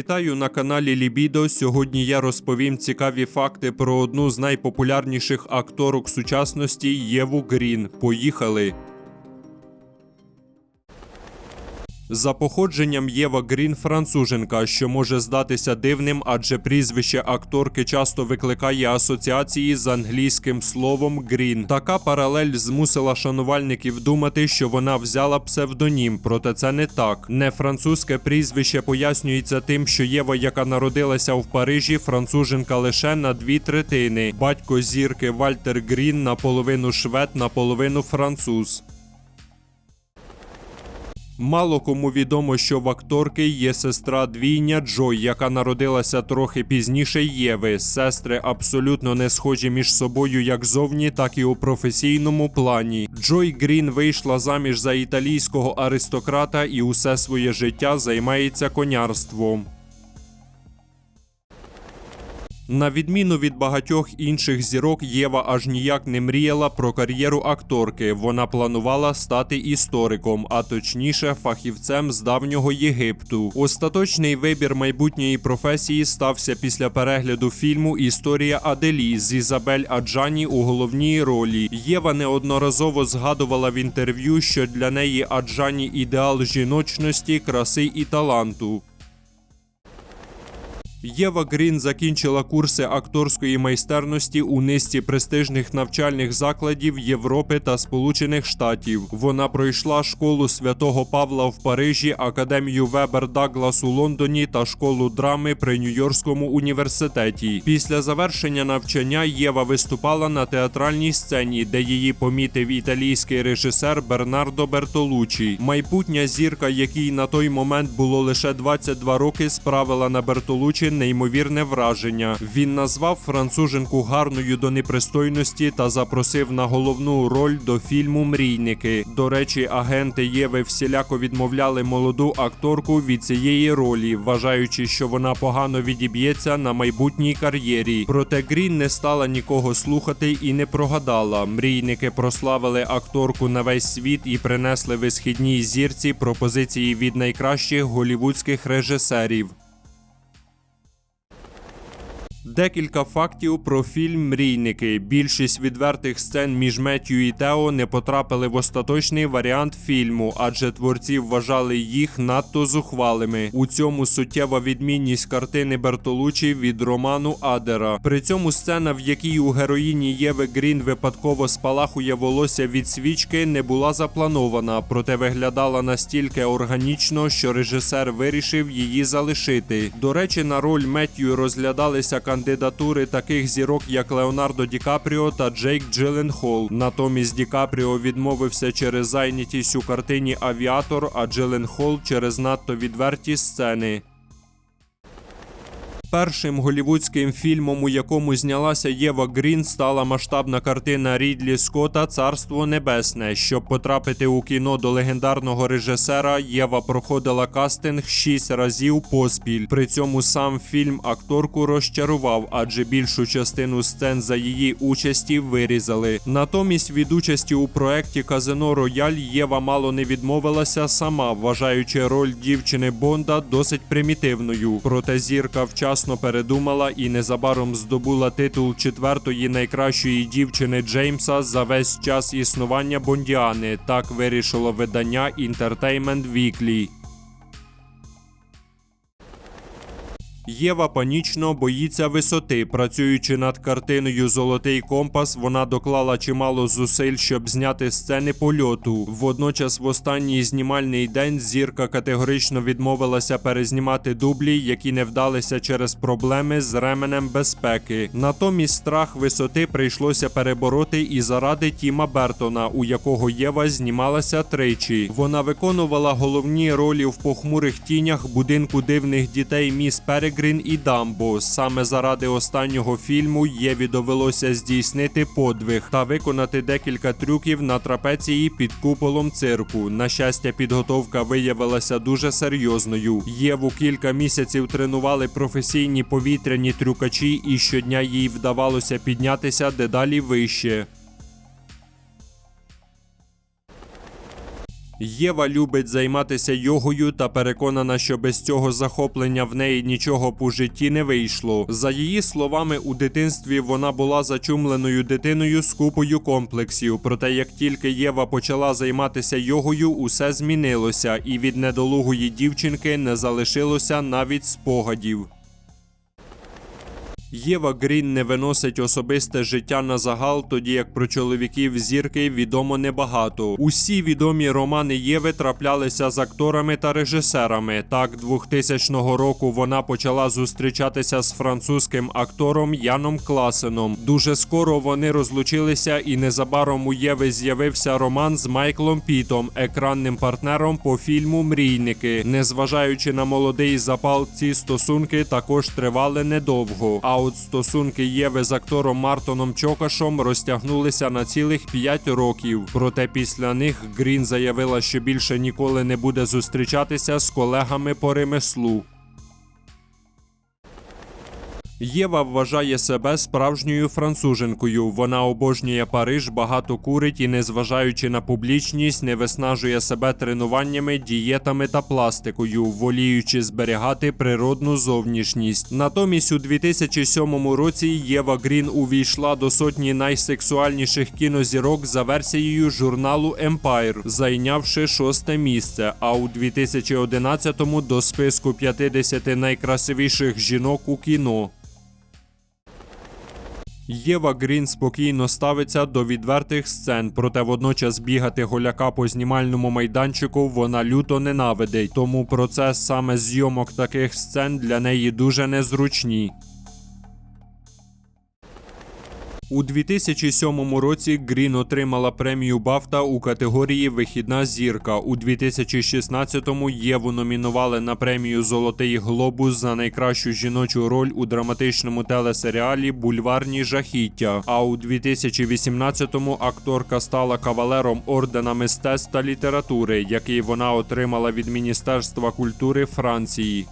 Вітаю на каналі Лібідо. Сьогодні я розповім цікаві факти про одну з найпопулярніших акторок сучасності Єву Грін. Поїхали! За походженням Єва Грін француженка, що може здатися дивним, адже прізвище акторки часто викликає асоціації з англійським словом Грін. Така паралель змусила шанувальників думати, що вона взяла псевдонім, проте це не так. Не французьке прізвище пояснюється тим, що Єва, яка народилася в Парижі, француженка лише на дві третини. Батько зірки Вальтер Грін наполовину швед, наполовину француз. Мало кому відомо, що в акторки є сестра двійня Джой, яка народилася трохи пізніше Єви. Сестри абсолютно не схожі між собою як зовні, так і у професійному плані. Джой Грін вийшла заміж за італійського аристократа і усе своє життя займається конярством. На відміну від багатьох інших зірок, Єва аж ніяк не мріяла про кар'єру акторки. Вона планувала стати істориком, а точніше, фахівцем з давнього Єгипту. Остаточний вибір майбутньої професії стався після перегляду фільму Історія Аделі з Ізабель Аджані у головній ролі. Єва неодноразово згадувала в інтерв'ю, що для неї Аджані ідеал жіночності, краси і таланту. Єва Грін закінчила курси акторської майстерності у низці престижних навчальних закладів Європи та Сполучених Штатів. Вона пройшла школу святого Павла в Парижі, академію Вебер Даглас у Лондоні та школу драми при Нью-Йоркському університеті. Після завершення навчання Єва виступала на театральній сцені, де її помітив італійський режисер Бернардо Бертолучі. Майбутня зірка, якій на той момент було лише 22 роки, справила на Бертолучі неймовірне враження. Він назвав француженку гарною до непристойності та запросив на головну роль до фільму Мрійники. До речі, агенти Єви всіляко відмовляли молоду акторку від цієї ролі, вважаючи, що вона погано відіб'ється на майбутній кар'єрі. Проте Грін не стала нікого слухати і не прогадала. Мрійники прославили акторку на весь світ і принесли висхідній зірці пропозиції від найкращих голівудських режисерів. Декілька фактів про фільм Мрійники. Більшість відвертих сцен між Меттю і Тео не потрапили в остаточний варіант фільму, адже творці вважали їх надто зухвалими. У цьому суттєва відмінність картини Бертолучі від роману Адера. При цьому сцена, в якій у героїні Єви Грін випадково спалахує волосся від свічки, не була запланована, проте виглядала настільки органічно, що режисер вирішив її залишити. До речі, на роль Меттю розглядалися кандидатури таких зірок, як Леонардо Ді Капріо та Джейк Джиленхол. Натомість Ді Капріо відмовився через зайнятість у картині Авіатор, а Джиленхол через надто відверті сцени. Першим голівудським фільмом, у якому знялася Єва Грін, стала масштабна картина Рідлі Скотта Царство Небесне. Щоб потрапити у кіно до легендарного режисера, Єва проходила кастинг шість разів поспіль. При цьому сам фільм акторку розчарував, адже більшу частину сцен за її участі вирізали. Натомість від участі у проекті Казино Рояль Єва мало не відмовилася сама, вважаючи роль дівчини Бонда досить примітивною. Проте зірка вчасно передумала і незабаром здобула титул четвертої найкращої дівчини Джеймса за весь час існування Бондіани. Так вирішило видання Entertainment Weekly. Єва панічно боїться висоти. Працюючи над картиною Золотий компас, вона доклала чимало зусиль, щоб зняти сцени польоту. Водночас, в останній знімальний день зірка категорично відмовилася перезнімати дублі, які не вдалися через проблеми з ременем безпеки. Натомість страх висоти прийшлося перебороти і заради Тіма Бертона, у якого Єва знімалася тричі. Вона виконувала головні ролі в похмурих тінях будинку дивних дітей Міс Перегрін і Дамбо. Саме заради останнього фільму Єві довелося здійснити подвиг та виконати декілька трюків на трапеції під куполом цирку. На щастя, підготовка виявилася дуже серйозною. Єву кілька місяців тренували професійні повітряні трюкачі, і щодня їй вдавалося піднятися дедалі вище. Єва любить займатися йогою та переконана, що без цього захоплення в неї нічого у житті не вийшло. За її словами, у дитинстві вона була зачумленою дитиною з купою комплексів. Проте, як тільки Єва почала займатися йогою, усе змінилося, і від недолугої дівчинки не залишилося навіть спогадів. Єва Грін не виносить особисте життя на загал, тоді як про чоловіків зірки відомо небагато. Усі відомі романи Єви траплялися з акторами та режисерами. Так, 2000 року вона почала зустрічатися з французьким актором Яном Класеном. Дуже скоро вони розлучилися, і незабаром у Єви з'явився роман з Майклом Пітом, екранним партнером по фільму Мрійники. Незважаючи на молодий запал, ці стосунки також тривали недовго. А от стосунки Єви з актором Мартоном Чокашом розтягнулися на цілих 5 років. Проте після них Грін заявила, що більше ніколи не буде зустрічатися з колегами по ремеслу. Єва вважає себе справжньою француженкою. Вона обожнює Париж, багато курить і, незважаючи на публічність, не виснажує себе тренуваннями, дієтами та пластикою, воліючи зберігати природну зовнішність. Натомість у 2007 році Єва Грін увійшла до сотні найсексуальніших кінозірок за версією журналу Empire, зайнявши шосте місце. А у 2011-му до списку 50 найкрасивіших жінок у кіно. Єва Грін спокійно ставиться до відвертих сцен, проте водночас бігати голяка по знімальному майданчику вона люто ненавидить, тому процес саме зйомок таких сцен для неї дуже незручні. У 2007 році Грін отримала премію Бафта у категорії Вихідна зірка. У 2016-му Єву номінували на премію Золотий глобус за найкращу жіночу роль у драматичному телесеріалі Бульварні жахіття. А у 2018-му акторка стала кавалером ордена мистецтв та літератури, який вона отримала від Міністерства культури Франції.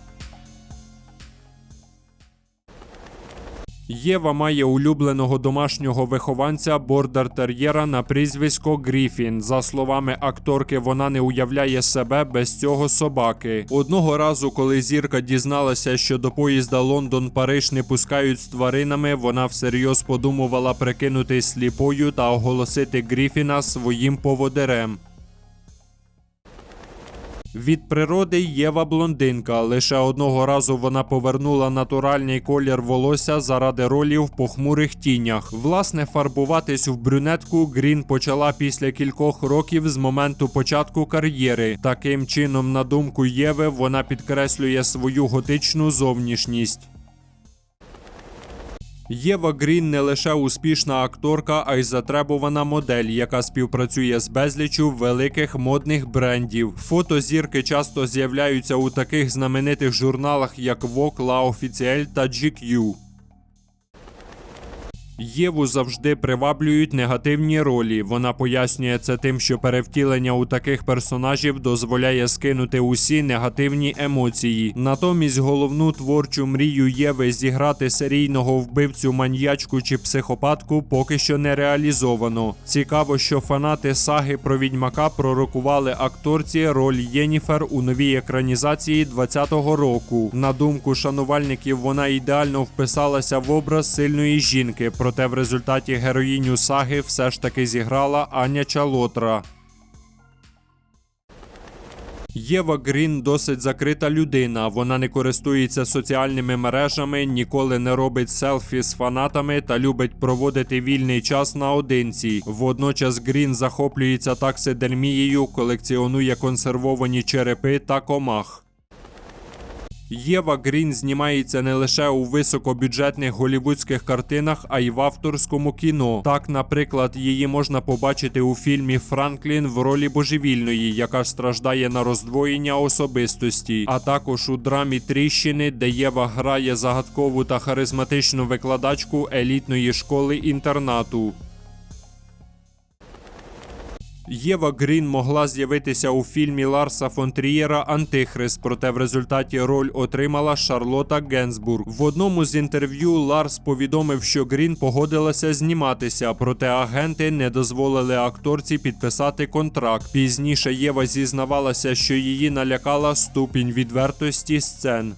Єва має улюбленого домашнього вихованця бордер-тер'єра на прізвисько Гріфін. За словами акторки, вона не уявляє себе без цього собаки. Одного разу, коли зірка дізналася, що до поїзда Лондон-Париж не пускають з тваринами, вона всерйоз подумувала прикинутись сліпою та оголосити Гріфіна своїм поводирем. Від природи Єва блондинка. Лише одного разу вона повернула натуральний колір волосся заради ролі в похмурих тінях. Власне, фарбуватись в брюнетку Грін почала після кількох років з моменту початку кар'єри. Таким чином, на думку Єви, вона підкреслює свою готичну зовнішність. Єва Грін не лише успішна акторка, а й затребувана модель, яка співпрацює з безлічю великих модних брендів. Фото зірки часто з'являються у таких знаменитих журналах, як Vogue, La Officielle та GQ. Єву завжди приваблюють негативні ролі. Вона пояснює це тим, що перевтілення у таких персонажів дозволяє скинути усі негативні емоції. Натомість головну творчу мрію Єви зіграти серійного вбивцю, маньячку чи психопатку поки що не реалізовано. Цікаво, що фанати саги про відьмака пророкували акторці роль Єніфер у новій екранізації 2020 року. На думку шанувальників, вона ідеально вписалася в образ сильної жінки. Проте в результаті героїню саги все ж таки зіграла Аня Чалотра. Єва Грін досить закрита людина. Вона не користується соціальними мережами, ніколи не робить селфі з фанатами та любить проводити вільний час наодинці. Водночас Грін захоплюється таксидермією, колекціонує консервовані черепи та комах. Єва Грін знімається не лише у високобюджетних голівудських картинах, а й в авторському кіно. Так, наприклад, її можна побачити у фільмі Франклін в ролі божевільної, яка страждає на роздвоєння особистості, а також у драмі Тріщини, де Єва грає загадкову та харизматичну викладачку елітної школи інтернату. Єва Грін могла з'явитися у фільмі Ларса фон Трієра Антихрист, проте в результаті роль отримала Шарлота Генсбург. В одному з інтерв'ю Ларс повідомив, що Грін погодилася зніматися, проте агенти не дозволили акторці підписати контракт. Пізніше Єва зізнавалася, що її налякала ступінь відвертості сцен.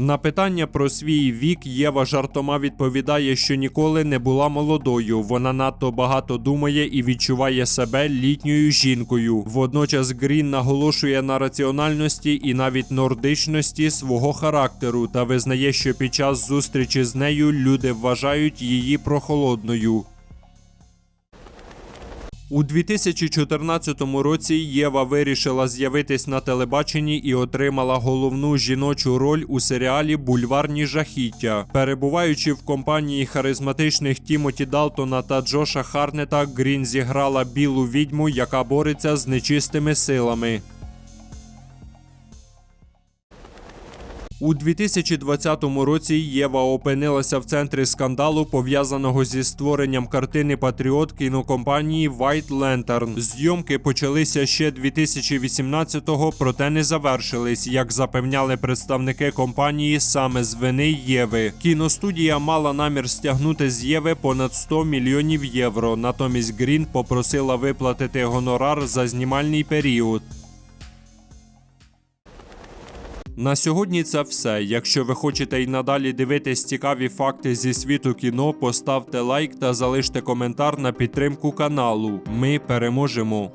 На питання про свій вік Єва жартома відповідає, що ніколи не була молодою. Вона надто багато думає і відчуває себе літньою жінкою. Водночас Грін наголошує на раціональності і навіть нордичності свого характеру та визнає, що під час зустрічі з нею люди вважають її прохолодною. У 2014 році Єва вирішила з'явитись на телебаченні і отримала головну жіночу роль у серіалі Бульварні жахіття. Перебуваючи в компанії харизматичних Тімоті Далтона та Джоша Харнета, Грін зіграла білу відьму, яка бореться з нечистими силами. У 2020 році Єва опинилася в центрі скандалу, пов'язаного зі створенням картини Патріот кінокомпанії White Lantern. Зйомки почалися ще 2018-го, проте не завершились, як запевняли представники компанії саме з вини Єви. Кіностудія мала намір стягнути з Єви понад 100 мільйонів євро. Натомість Грін попросила виплатити гонорар за знімальний період. На сьогодні це все. Якщо ви хочете й надалі дивитись цікаві факти зі світу кіно, поставте лайк та залиште коментар на підтримку каналу. Ми переможемо.